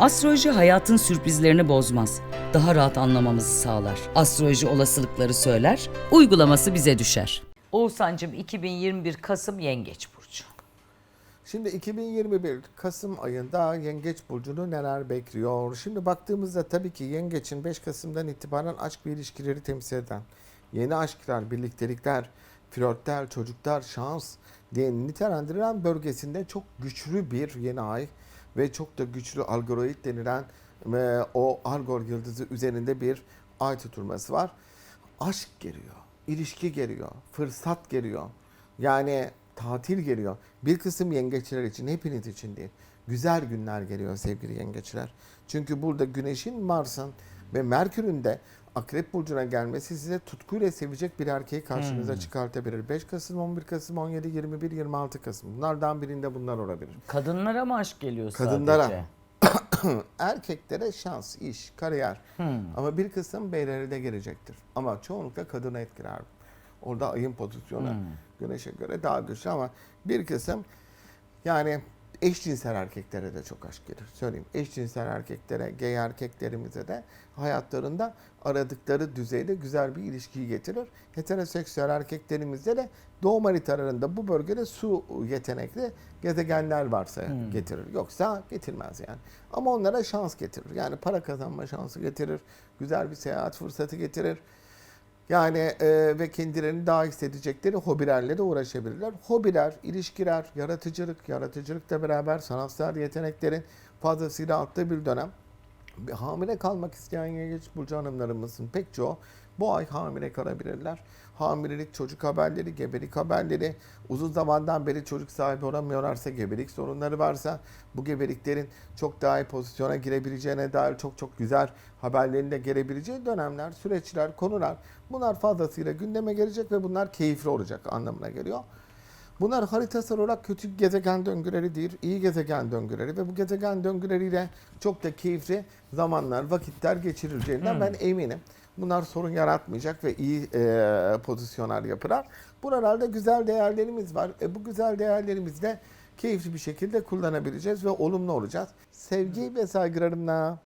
Astroloji hayatın sürprizlerini bozmaz. Daha rahat anlamamızı sağlar. Astroloji olasılıkları söyler, uygulaması bize düşer. Oğuzhan'cığım 2021 Kasım Yengeç Burcu. Şimdi 2021 Kasım ayında Yengeç Burcu'nu neler bekliyor? Şimdi baktığımızda tabii ki Yengeç'in 5 Kasım'dan itibaren aşk ve ilişkileri temsil eden yeni aşklar, birliktelikler, flörtler, çocuklar, şans diye nitelendirilen bölgesinde çok güçlü bir yeni ay ve çok da güçlü algoroid denilen e, o algor yıldızı üzerinde bir ay tutulması var. Aşk geliyor, ilişki geliyor, fırsat geliyor. Yani tatil geliyor. Bir kısım yengeçler için, hepiniz için değil. Güzel günler geliyor sevgili yengeçler. Çünkü burada Güneş'in, Mars'ın ve Merkür'ün de Akrep Burcu'na gelmesi size tutkuyla sevecek bir erkeği karşınıza çıkartabilir. 5 Kasım, 11 Kasım, 17, 21, 26 Kasım. Bunlardan birinde bunlar olabilir. Kadınlara mı aşk geliyor Kadınlara. sadece? Erkeklere şans, iş, kariyer. Ama bir kısım beylere de gelecektir. Ama çoğunlukla kadını etkiler. Orada ayın pozisyonu güneşe göre daha güçlü ama bir kısım yani eşcinsel erkeklere de çok aşk gelir. Söyleyeyim eşcinsel erkeklere, gay erkeklerimize de hayatlarında aradıkları düzeyde güzel bir ilişkiyi getirir. Heteroseksüel erkeklerimizde de doğum haritalarında bu bölgede su yetenekli gezegenler varsa getirir. Yoksa getirmez yani. Ama onlara şans getirir. Yani para kazanma şansı getirir. Güzel bir seyahat fırsatı getirir. Yani e, ve kendilerini daha hissedecekleri hobilerle de uğraşabilirler. Hobiler, ilişkiler, yaratıcılık, yaratıcılıkla beraber sanatsal yeteneklerin fazlasıyla arttığı bir dönem. Hamile kalmak isteyen yengeç burcu hanımlarımızın pek çoğu bu ay hamile kalabilirler. Hamilelik, çocuk haberleri, gebelik haberleri, uzun zamandan beri çocuk sahibi olamıyorlarsa, gebelik sorunları varsa bu gebeliklerin çok daha iyi pozisyona girebileceğine dair çok çok güzel haberlerin de gelebileceği dönemler, süreçler, konular bunlar fazlasıyla gündeme gelecek ve bunlar keyifli olacak anlamına geliyor. Bunlar haritasal olarak kötü gezegen döngüleri değil, iyi gezegen döngüleri ve bu gezegen döngüleriyle çok da keyifli zamanlar, vakitler geçirileceğinden ben eminim. Bunlar sorun yaratmayacak ve iyi e, pozisyonlar yapılar. Buralarda güzel değerlerimiz var. E, bu güzel değerlerimizi de keyifli bir şekilde kullanabiliriz ve olumlu olacağız. Sevgi ve saygılarımla.